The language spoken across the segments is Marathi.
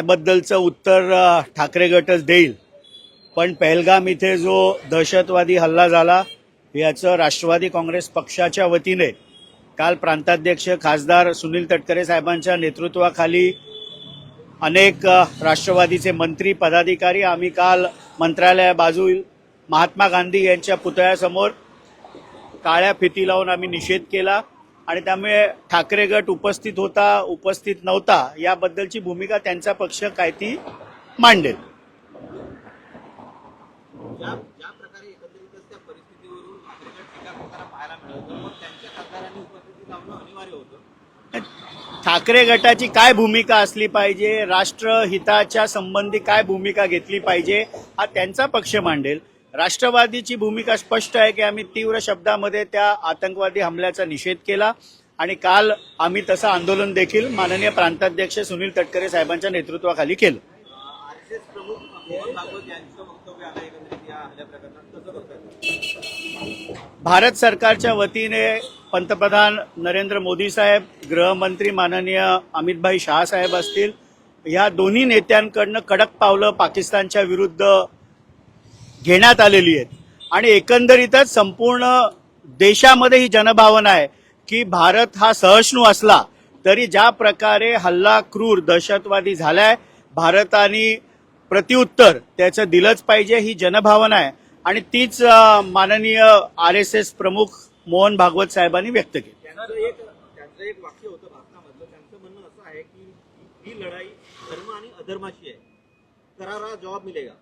त्याबद्दलचं उत्तर ठाकरे गटच देईल. पण पहलगाम इथे जो दहशतवादी हल्ला झाला याचं राष्ट्रवादी काँग्रेस पक्षाच्या वतीने काल प्रांताध्यक्ष खासदार सुनील तटकरे साहेबांच्या नेतृत्वाखाली अनेक राष्ट्रवादीचे मंत्री पदाधिकारी आम्ही काल मंत्रालया बाजू महात्मा गांधी यांच्या पुतळ्यासमोर काळ्या फिती लावून आम्ही निषेध केला. आणि त्यामुळे ठाकरे गट उपस्थित होता उपस्थित नव्हता याबद्दलची भूमिका त्यांचा पक्ष काय ती मांडेल. ठाकरे गटाची काय भूमिका असली पाहिजे? राष्ट्रहिताच्या संबंधी काय भूमिका घेतली पाहिजे? हा त्यांचा पक्ष मांडेल. राष्ट्रवादीची भूमिका स्पष्ट आहे की आम्ही तीव्र शब्दामध्ये त्या आतंकवादी हमल्याचा निषेध केला आणि काल आम्ही तसं आंदोलन देखील माननीय प्रांताध्यक्ष सुनील तटकरे साहेबांच्या नेतृत्वाखाली केलं. भारत सरकारच्या वतीने पंतप्रधान नरेंद्र मोदी साहेब गृहमंत्री माननीय अमितभाई शहा साहेब असतील या दोन्ही नेत्यांकडनं कडक पावलं पाकिस्तानच्या विरुद्ध घेण्यात आलेली आहेत. आणि एकंदरीतच संपूर्ण देशामध्ये ही जनभावना आहे की भारत हा सहिष्णू असला तरी ज्या प्रकारे हल्ला क्रूर दहशतवादी झालाय भारताने प्रत्युत्तर त्याचं दिलंच पाहिजे ही जनभावना आहे. आणि तीच माननीय आर एस एस प्रमुख मोहन भागवत साहेबांनी व्यक्त केली. त्यांचं एक वाक्य होतं त्यांचं म्हणणं असं आहे की ही लढाई धर्म आणि अधर्माची आहे. करारा जवाब मिळेगा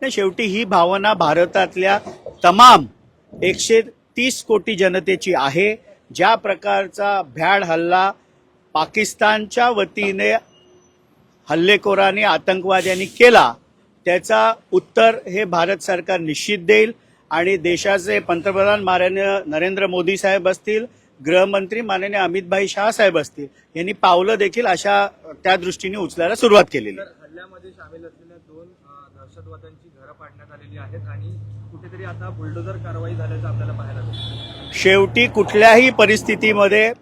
नाही शेवटी ही भावना भारतातल्या तमाम एकशे तीस कोटी जनतेची आहे. ज्या प्रकारचा भ्याड हल्ला पाकिस्तानच्या वतीने हल्लेखोरांनी आतंकवाद्यांनी केला त्याचा उत्तर हे भारत सरकार निश्चित देईल आणि देशाचे पंतप्रधान माननीय नरेंद्र मोदी साहेब असतील गृहमंत्री माननीय अमितभाई शहा साहेब असतील यांनी पावलं देखील अशा त्या दृष्टीने उचलायला सुरुवात केलेली. हल्ल्यामध्ये सामील असलेल्या दोन दहशतवाद्यांची घरं पाडण्यात आलेली आहेत आणि कुठेतरी आता बुलडोजर कारवाई झाल्याचं आपल्याला पाहायला शेवटी कुठल्याही परिस्थितीमध्ये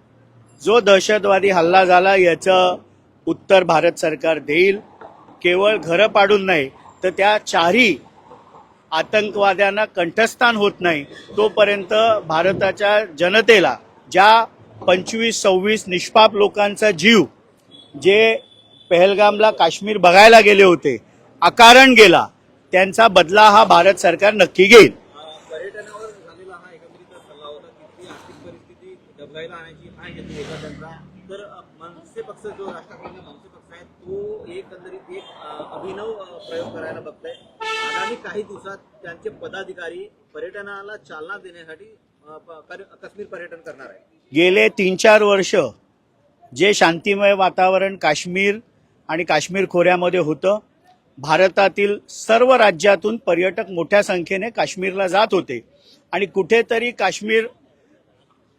जो दहशतवादी हल्ला झाला याचं उत्तर भारत सरकार देईल. केवळ घरं पाडून नाही तर त्या चारही आतंकवाद्यांना कंठस्थान होत नाही. तोपर्यंत भारताच्या जनतेला ज्या पंचवीस सव्वीस निष्पाप लोकांचा जीव जे पहलगामला काश्मीर बघायला गेले होते अकारण गेला त्यांचा बदला हा भारत सरकार नक्की घेईल. पर्यटनावर तर मनसे पक्ष जो राष्ट्रवादीचा मनसे पक्ष आहे तो एकंदरीत एक अभिनव प्रयोग करायला बघताय आगामी काही दिवसात त्यांचे पदाधिकारी पर्यटनाला चालना देण्यासाठी प- कर- काश्मीर पर्यटन करणार आहे गेले तीन चार वर्ष जे शांतिमय वातावरण काश्मीर आणि काश्मीर खोऱ्यामध्ये होतं भारतातील सर्व राज्यातून पर्यटक मोठ्या संख्येने काश्मीरला जात होते. आणि कुठेतरी काश्मीर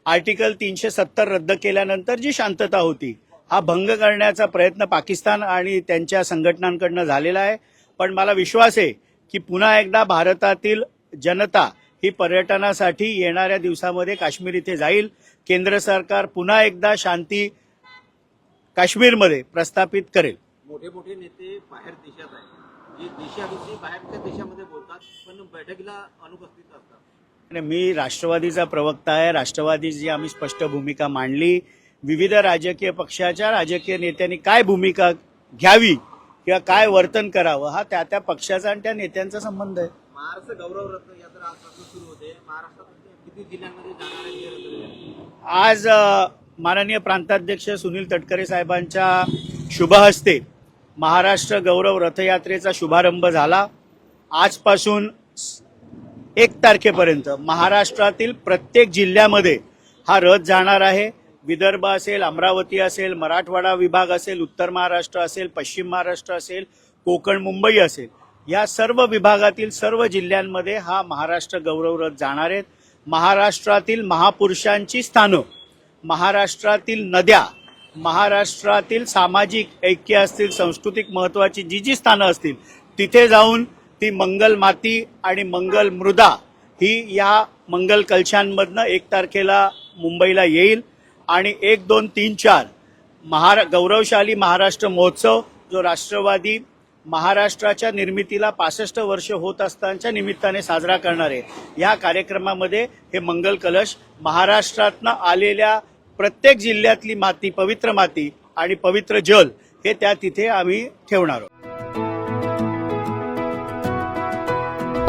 आर्टिकल तीनशे सत्तर रद्द केल्यानंतर जी शांतता होती हा भंग करण्याचा प्रयत्न पाकिस्तान आणि त्यांच्या संघटनांकडनं झालेला आहे. पण मला विश्वास आहे की पुन्हा एकदा भारतातील जनता ही पर्यटनासाठी येणाऱ्या दिवसामध्ये काश्मीर इथे जाईल. केंद्र सरकार पुन्हा एकदा शांती काश्मीरमध्ये प्रस्थापित करेल. मोठे मोठे नेते बाहेर देशात आहेत. जे देशाविषयी बाहेरच्या देशामध्ये बोलतात पण बैठकीला अनुपस्थित असतात. मी राष्ट्रवादीचा प्रवक्ता आहे. राष्ट्रवादीची आम्ही स्पष्ट भूमिका मांडली. विविध राजकीय पक्षाच्या राजकीय नेत्यांनी काय भूमिका घ्यावी किंवा काय वर्तन करावं हा त्या त्या पक्षाचा आणि त्या नेत्यांचा संबंध आहे. महाराष्ट्र गौरव रथ यात्रा आजपासून सुरू होते. महाराष्ट्रात किती जिल्ह्यांमध्ये जाणार आहे आज माननीय प्रांताध्यक्ष सुनील तटकरे साहेबांच्या शुभ हस्ते महाराष्ट्र गौरव रथयात्रेचा शुभारंभ झाला. आजपासून एक तारखेपर्यंत महाराष्ट्रातील प्रत्येक जिल्ह्यामध्ये हा रथ जाणार आहे. विदर्भ असेल अमरावती असेल मराठवाडा विभाग असेल उत्तर महाराष्ट्र असेल पश्चिम महाराष्ट्र असेल कोकण मुंबई असेल या सर्व विभागातील सर्व जिल्ह्यांमध्ये हा महाराष्ट्र गौरव रथ जाणार आहेत. महाराष्ट्रातील महापुरुषांची स्थानं महाराष्ट्रातील नद्या महाराष्ट्रातील सामाजिक ऐक्य असतील सांस्कृतिक महत्त्वाची जी जी स्थानं असतील तिथे जाऊन ती मंगल माती आणि मंगल मृदा ही या मंगल कलशांमधनं एक तारखेला मुंबईला येईल. आणि एक दोन तीन चार महारा गौरवशाली महाराष्ट्र महोत्सव जो राष्ट्रवादी महाराष्ट्राच्या निर्मितीला पासष्ट वर्ष होत असतानाच्या निमित्ताने साजरा करणार आहे. या कार्यक्रमामध्ये हे मंगल कलश महाराष्ट्रातनं आलेल्या प्रत्येक जिल्ह्यातली माती पवित्र माती आणि पवित्र जल हे त्या तिथे आम्ही ठेवणार आहोत.